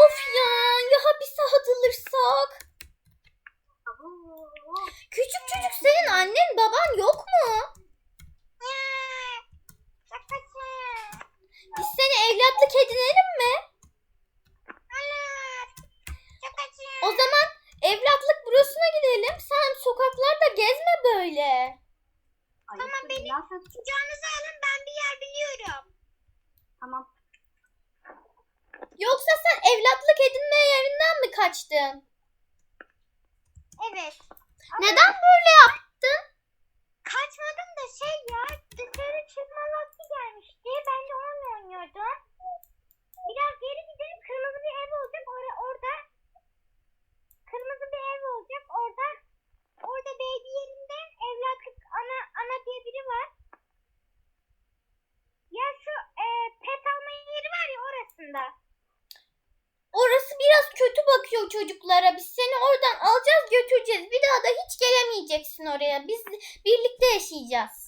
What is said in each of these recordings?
Of ya ya hapise atılırsak. Küçük çocuk senin annen baban yok mu? Biz seni evlatlık edinelim mi? O zaman evlatlık bürosuna gidelim. Sen sokaklarda gezme böyle. Tamam beni kucağınıza kaçtın? Evet. Neden böyle yaptın? Kaçmadım da şey ya dışarı çıkma vakti gelmişti. Ben de onunla oynuyordum. Biraz geri gidelim kırmızı bir ev olacak orada orada. Kırmızı bir ev olacak orada. Orada baby yerinde evlatlık ana ana diye biri var. Ya şu e, pet alma yeri var ya orasında. Orası biraz kötü bakıyor çocuklara. Biz seni oradan alacağız götüreceğiz. Bir daha da hiç gelemeyeceksin oraya. Biz birlikte yaşayacağız.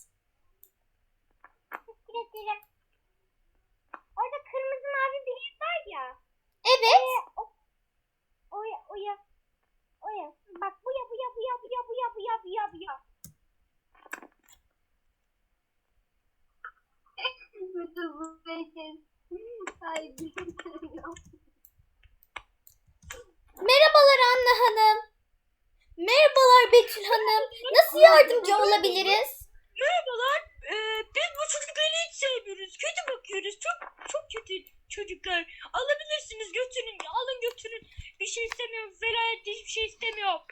Nasıl yardımcı olabiliriz? Merhabalar. Ee, biz bu çocukları hiç sevmiyoruz. Kötü bakıyoruz. Çok çok kötü çocuklar. Alabilirsiniz götürün. Alın götürün. Bir şey istemiyorum. Velayet hiçbir şey istemiyorum.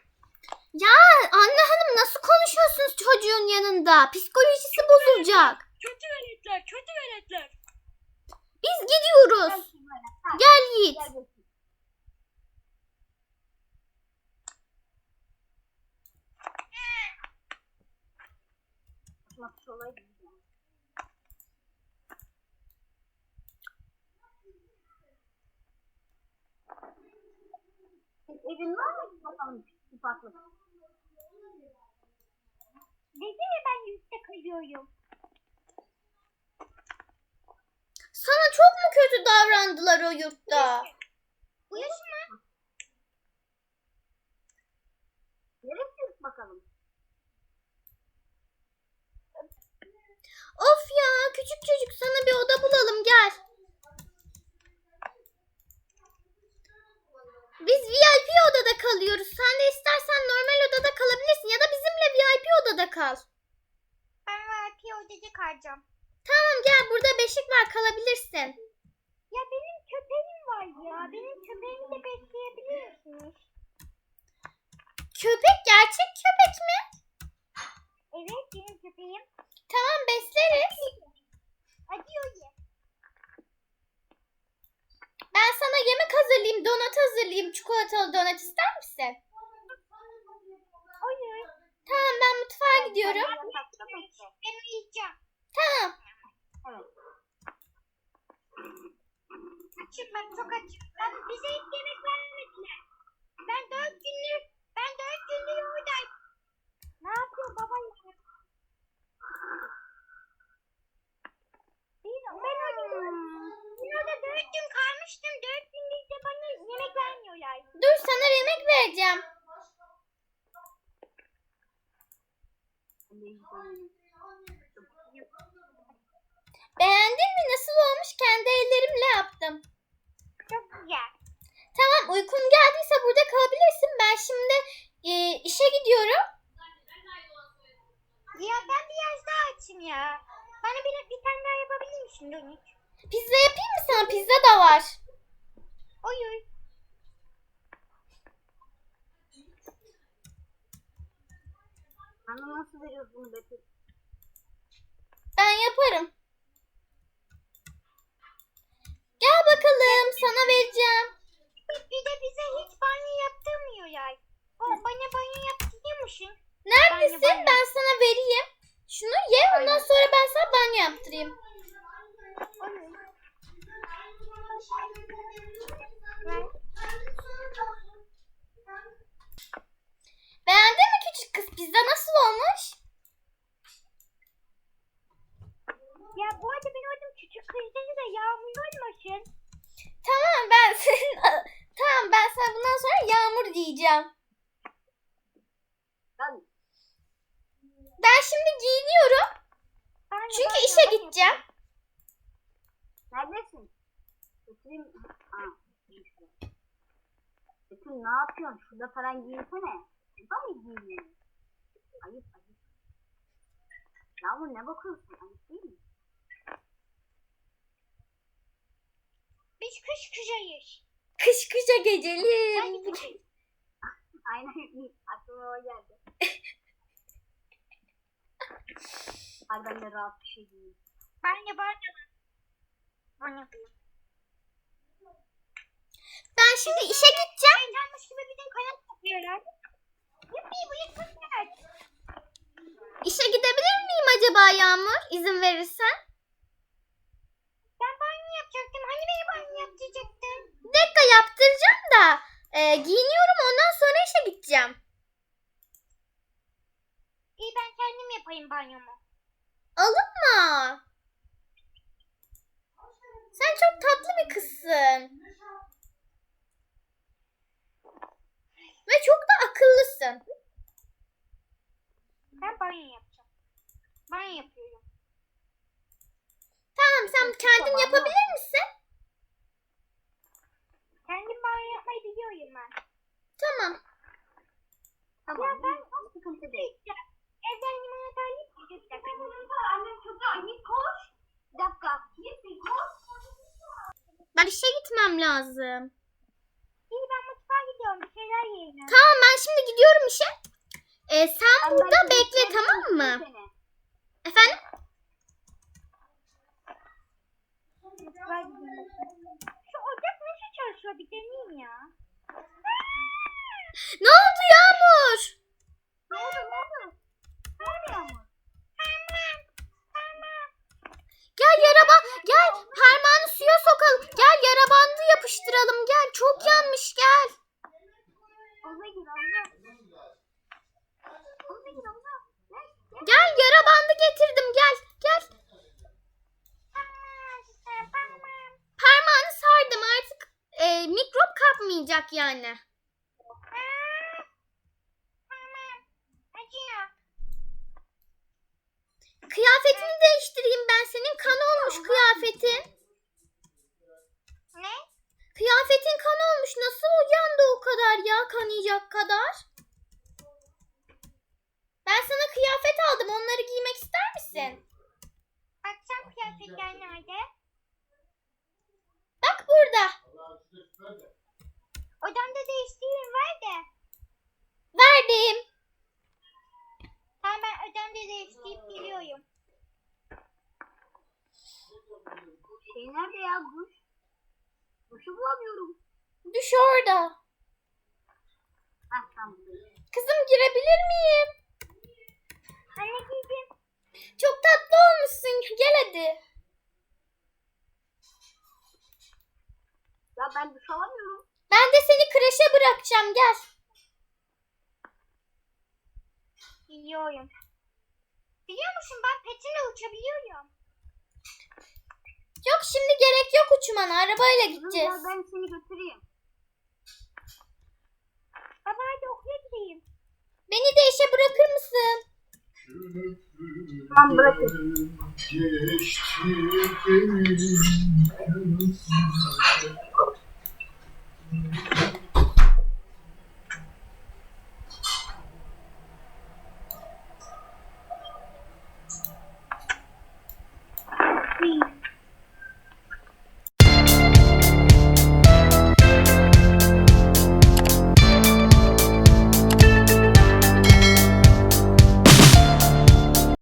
Ya Anne Hanım nasıl konuşuyorsunuz çocuğun yanında? Psikolojisi bozulacak. Kötü veletler. Kötü veletler. Biz gidiyoruz. Gel Yiğit. Atmak olaydı. Evin var mı bakalım ufaklık? Ya ben yüzde kayıyorum. Sana çok mu kötü davrandılar o yurtta? Mu? Neresi bakalım? Of ya küçük çocuk sana bir oda bulalım gel. Biz VIP odada kalıyoruz. Sen de istersen normal odada kalabilirsin ya da bizimle VIP odada kal. Ben VIP odada kalacağım. Tamam gel burada beşik var kalabilirsin. Ya benim köpeğim var ya. Benim köpeğimi de besleyebiliyorsunuz. Köpek gerçek köpek mi? Evet benim köpeğim. Tamam besleriz. Acıyor ye. Ben sana yemek hazırlayayım, donat hazırlayayım. Çikolatalı donat ister misin? Hayır. Tamam ben mutfağa gidiyorum. Ben uyuyacağım. Tamam. Açım ben çok açım. Ben, bize yemek vermediler. Ben dört gündür, ben dört gündür oradayım. Ne yapıyor baba ya? Ben, ben orada, ben orada dört kalmıştım. Dört gündür de bana yemek vermiyorlar. Dur sana yemek vereceğim. Beğendin mi? Nasıl olmuş? Kendi ellerimle yaptım. Çok güzel. Tamam uykun geldiyse burada kalabilirsin. Ben şimdi e, işe gidiyorum. Ya ben biraz daha açım ya. Bana bir, bir tane daha yapabilir misin Dönük? Pizza yapayım mı sana? Pizza da var. Oyun. Bana nasıl veriyorsun Betül? Ben yaparım. Gel bakalım sana vereceğim. Bir de bize hiç banyo yaptırmıyorlar. O bana banyo yaptırıyormuşsun. Neredesin? Banyo, banyo. Ben sana vereyim. Şunu ye ondan sonra ben sana banyo yaptırayım. Beğendin mi küçük kız? Pizza nasıl olmuş? Ya bu arada ben orada küçük kızları da yağmur olmasın. Tamam ben senin tamam ben sana bundan giyeceğim. Ben Ben şimdi giyiniyorum. De Çünkü işe gideceğim. Neredesin? Götüreyim. Aa. Betül ne yapıyorsun? Şurada falan giyinsene. Şurada mı giyiniyorsun? Ayıp ayıp. Yağmur ne bakıyorsun? Ayıp değil mi? Biz kış kışayız. Kış kışa geceli. Aynen aklıma o geldi. Ay ben de rahat bir şey giyeyim. Banyo banyo. Yapayım. Ben şimdi işe gideceğim. Şeytanmış gibi bir de kanat yapıyorlar. Bu. İşe gidebilir miyim acaba Yağmur? İzin verirsen. Ben banyo yapacaktım. Hani beni banyo yaptıracaktın? Bir dakika yaptıracağım da. e, giyiniyorum ondan sonra işe gideceğim. İyi ben kendim yapayım banyomu. Alınma. Sen çok tatlı kızsın. Ve çok da akıllısın. Ben banyo yapacağım. Banyo yapıyorum. Tamam sen kendin yapabilir misin? Kendim banyo yapmayı biliyorum ben. Tamam. Tamam. Ya ben- sıkıntı değil. Ben işe gitmem lazım. İyi ben mutfağa gidiyorum. Bir şeyler yiyeyim. Tamam ben şimdi gidiyorum işe. E, sen Ben burada belki bekle tamam mı? seni. Efendim? Şu ocak nasıl çalışıyor bir deneyeyim ya. Ne oldu Yağmur? Ne oldu ne oldu? Ne oldu Yağmur? Gel yara ba- gel parmağını suya sokalım. Gel yara bandı yapıştıralım gel. Çok yanmış gel. Gel, yara bandı getirdim gel. Gel. Parmağını sardım artık e, mikrop kapmayacak yani. Kıyafetini değiştireyim ben senin kan olmuş kıyafetin. Ne? Kıyafetin kan olmuş nasıl yandı o kadar ya kanayacak kadar. Ben sana kıyafet aldım onları giymek ister misin? Bakacağım kıyafetler nerede? Bak burada. Odamda değiştiğim var da. Verdim. Tamam ben odamda değiştirip geliyorum. Şey nerede ya duş? Duşu bulamıyorum. Düş orada. Tamam. Kızım girebilir miyim? Anne giydim. Çok tatlı olmuşsun. Gel hadi. Ya ben duş alamıyorum. Ben de seni kreşe bırakacağım. Gel. Biliyorum. Biliyor musun ben petinle uçabiliyorum. Yok şimdi gerek yok uçmana. Arabayla Kızım gideceğiz. gel ben seni götüreyim. Baba hadi okula gideyim. Beni de işe bırakır mısın? Tamam benim